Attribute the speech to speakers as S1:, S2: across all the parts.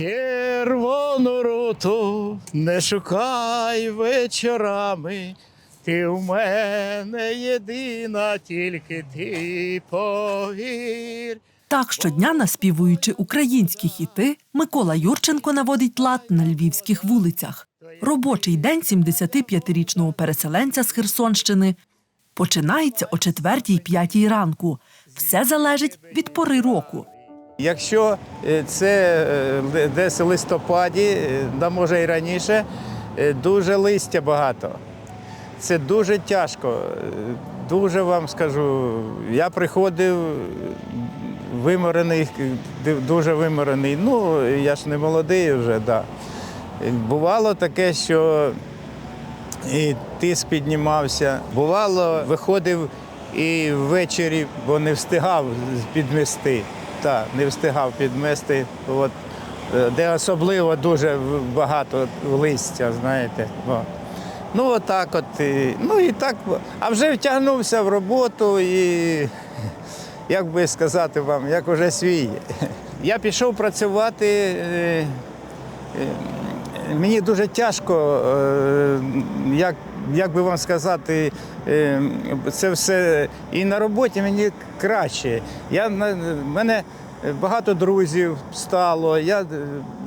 S1: Червону руту не шукай вечорами. Ти у мене єдина, тільки ти повір.
S2: Так щодня, наспівуючи українські хіти, Микола Юрченко наводить лад на львівських вулицях. Робочий день 75-річного переселенця з Херсонщини починається о 4-5 ранку. Все залежить від пори року.
S1: Якщо е, це е, десь в листопаді, е, да може і раніше, дуже листя багато. Це дуже тяжко. Дуже вам скажу. Я приходив виморений, дуже виморений. Ну, я ж не молодий вже, да. Е, Бувало таке, що і тиск піднімався. Бувало, виходив і ввечері, бо не встигав підмести. Так, не встигав підмести. От, е, де особливо дуже багато листя, знаєте. О. Ну, отак от. і- Ну і так. А вже втягнувся в роботу і, як би сказати вам, як уже свій. Я пішов працювати. е, е, Мені дуже тяжко, як, як би вам сказати, е, це все і на роботі мені краще. Я, мене багато друзів стало, я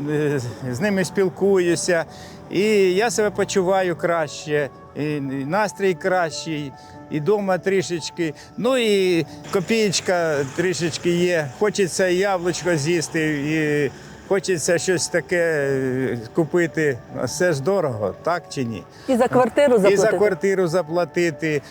S1: е, з ними спілкуюся, і я себе почуваю краще, і настрій кращий, і вдома трішечки. Ну і копієчка трішечки є. Хочеться і яблучко з'їсти. І Хочеться щось таке е, купити, А все ж дорого, так чи ні?
S3: І за квартиру
S1: І за квартиру заплатити.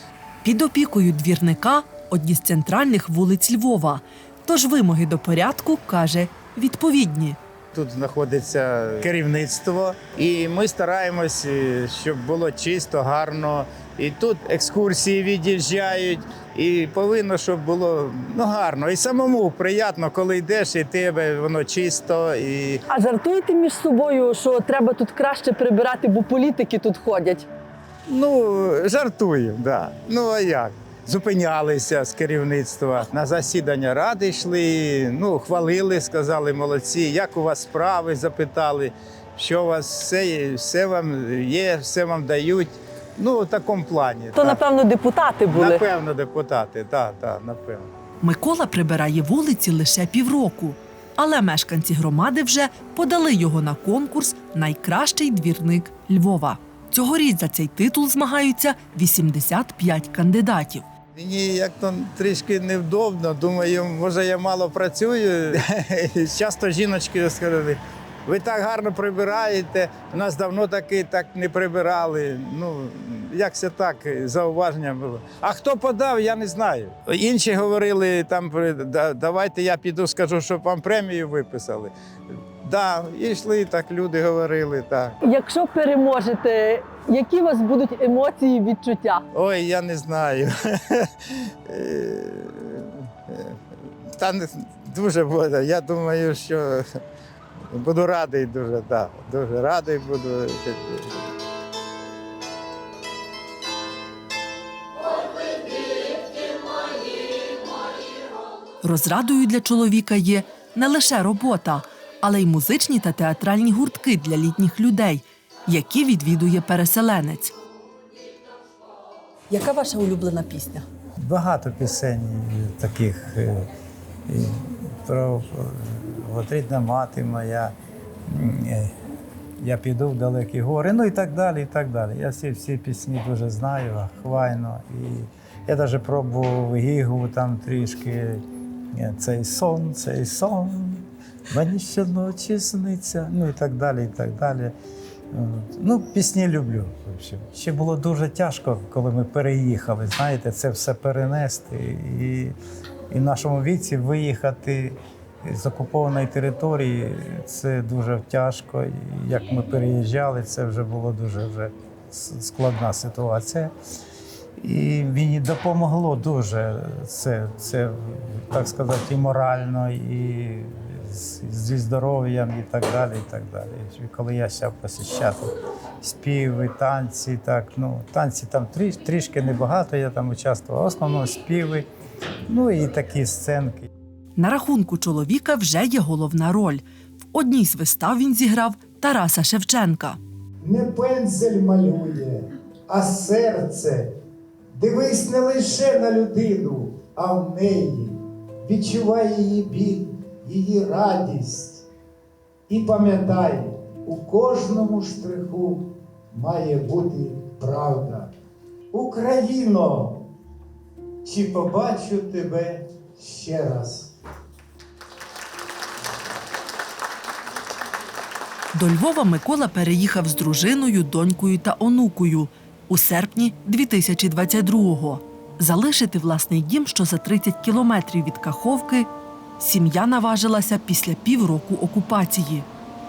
S2: Під опікою двірника одні з центральних вулиць Львова. Тож вимоги до порядку, каже, відповідні.
S1: Тут знаходиться керівництво, і ми стараємось, е, щоб було чисто, гарно. І тут екскурсії від'їжджають, і повинно, щоб було ну, гарно. І самому приємно, коли йдеш, і тебе воно чисто. І
S3: А жартуєте між собою, що треба тут краще прибирати, бо політики тут ходять.
S1: Ну, жартую, да. Ну а як? Зупинялися з керівництва на засідання ради йшли, ну, хвалили, сказали молодці, як у вас справи, запитали, що у вас все, все вам є, все вам дають. Ну, в такому плані.
S3: То,
S1: так.
S3: напевно, депутати були.
S1: Напевно, депутати, так, так, напевно.
S2: Микола прибирає вулиці лише півроку. Але мешканці громади вже подали його на конкурс Найкращий двірник Львова. Цьогоріч за цей титул змагаються 85 кандидатів.
S1: Мені як то трішки невдобно. Думаю, може я мало працюю. Часто жіночки сказали, ви так гарно прибираєте. Нас давно таки так не прибирали. Ну, як це так, зауваження було. А хто подав, я не знаю. Інші говорили, там «Да- давайте я піду, скажу, щоб вам премію виписали. Да, і йшли так, люди говорили так.
S3: Якщо переможете, які у вас будуть емоції, відчуття?
S1: Ой, я не знаю. Та не- дуже буде. Я думаю, що буду радий дуже, так. Дуже радий буду.
S2: Розрадою для чоловіка є не лише робота, але й музичні та театральні гуртки для літніх людей, які відвідує переселенець. Яка ваша улюблена пісня?
S1: Багато пісень таких е, про от рідна мати моя. е, Я піду в далекі гори, ну і так далі. і так далі. Я всі, всі пісні дуже знаю, хвайно. І я навіть пробував гігу там трішки. Е, Цей сон, цей сон, мені щоночі сниться, ну і так далі, і так далі. Ну, пісні люблю. Ще було дуже тяжко, коли ми переїхали. Знаєте, це все перенести. І, і в нашому віці виїхати з окупованої території це дуже тяжко. Як ми переїжджали, це вже було дуже вже складна ситуація. І мені допомогло дуже це, це так сказати, і морально, і зі здоров'ям, і так далі. І так далі. Коли я сяв посіщати співи, танці, так, ну, танці там тріш, трішки небагато, я там участвував, в основному співи, ну і такі сценки.
S2: На рахунку чоловіка вже є головна роль. В одній з вистав він зіграв Тараса Шевченка.
S4: не пензель малює, а серце. Дивись не лише на людину, а в неї. Відчувай її біль, її радість. І пам'ятай, у кожному штриху має бути правда. Україно, чи побачу тебе ще раз?
S2: До Львова Микола переїхав з дружиною, донькою та онукою у серпні 2022-го. Залишити власний дім, що за 30 кілометрів від Каховки, сім'я наважилася після півроку окупації.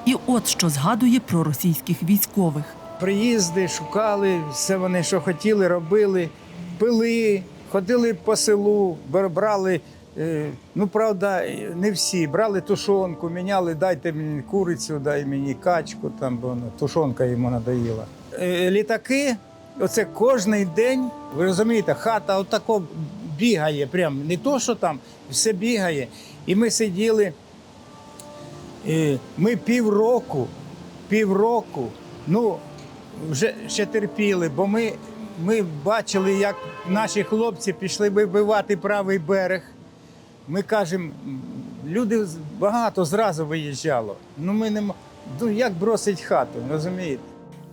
S2: І от що згадує про російських військових.
S1: Приїзди, шукали, все вони, що хотіли, робили, пили, ходили по селу, брали. Е, Ну, правда, не всі. Брали тушонку, міняли, дайте мені курицю, дай мені качку, там, бо тушонка йому надоїла. Е, Літаки, оце кожний день, ви розумієте, хата отако бігає, прям не то, що там, все бігає. І ми сиділи. Ми півроку, півроку, ну, вже ще терпіли, бо ми, ми бачили, як наші хлопці пішли вибивати правий берег. Ми кажемо, люди багато зразу виїжджало. Ну ми не ну як бросить хату, розумієте?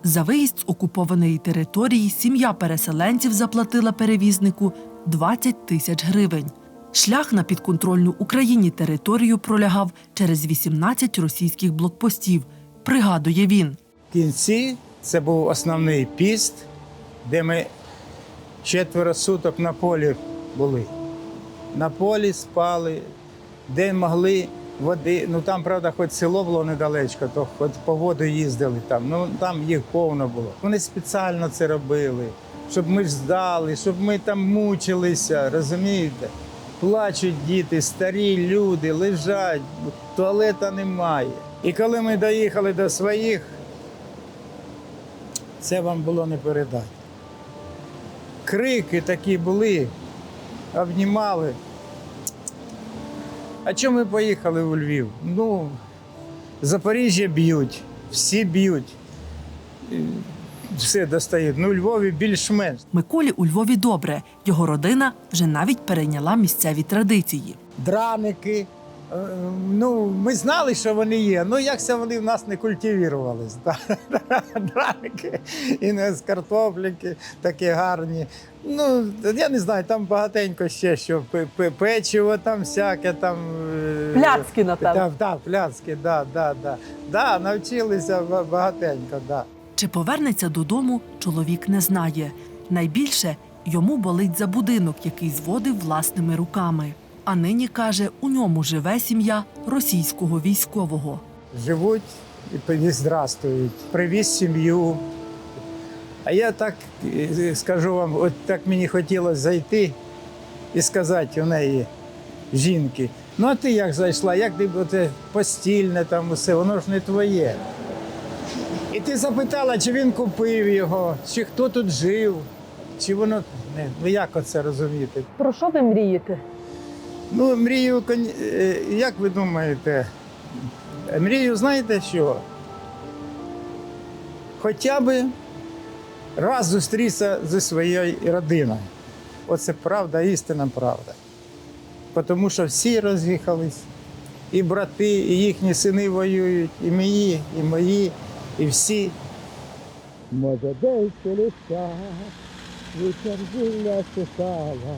S2: За виїзд з окупованої території сім'я переселенців заплатила перевізнику 20 тисяч гривень. Шлях на підконтрольну Україні територію пролягав через 18 російських блокпостів, пригадує він.
S1: В кінці це був основний піст, де ми четверо суток на полі були. На полі спали, де могли води. Ну там, правда, хоч село було недалечко, то хоч по воду їздили там. Ну там їх повно було. Вони спеціально це робили, щоб ми ж здали, щоб ми там мучилися, розумієте? Плачуть діти, старі люди, лежать, туалета немає. І коли ми доїхали до своїх, це вам було не передати. Крики такі були, обнімали. А чому ми поїхали у Львів? Ну, Запоріжжя б'ють, всі б'ють. Все достають. Ну, у Львові більш-менш.
S2: Миколі у Львові добре. Його родина вже навіть перейняла місцеві традиції.
S1: Драники. Е, Ну, ми знали, що вони є. Ну, як це вони в нас не культивірувались. да. Драники і не з картопліки такі гарні. Ну, я не знаю, там багатенько ще що пе- пе- печиво там всяке там. е,
S3: Пляцки, напевно.
S1: Так, так, пляцки, да, да, да. Да, навчилися ба- багатенько, да.
S2: Чи повернеться додому, чоловік не знає. Найбільше йому болить за будинок, який зводив власними руками. А нині каже, у ньому живе сім'я російського військового.
S1: живуть і здрастують. Привіз сім'ю. А я так е, скажу вам, от так мені хотілося зайти і сказати у неї, жінки, ну а ти як зайшла, як ти оце постільне там усе, воно ж не твоє. І ти запитала, чи він купив його, чи хто тут жив, чи воно. Не, ну як оце розуміти?
S3: Про що ви мрієте?
S1: Ну, мрію, е, як ви думаєте, мрію, знаєте що? Хоча б раз зустрітися зі своєю родиною. Оце правда, істинна правда. Тому що всі роз'їхались, і брати, і їхні сини воюють, і мої, і мої, і всі. Може, десь лісах, вітер зілля стихала,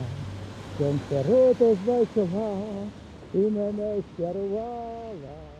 S1: Сонце рото знайшла і мене щарувала.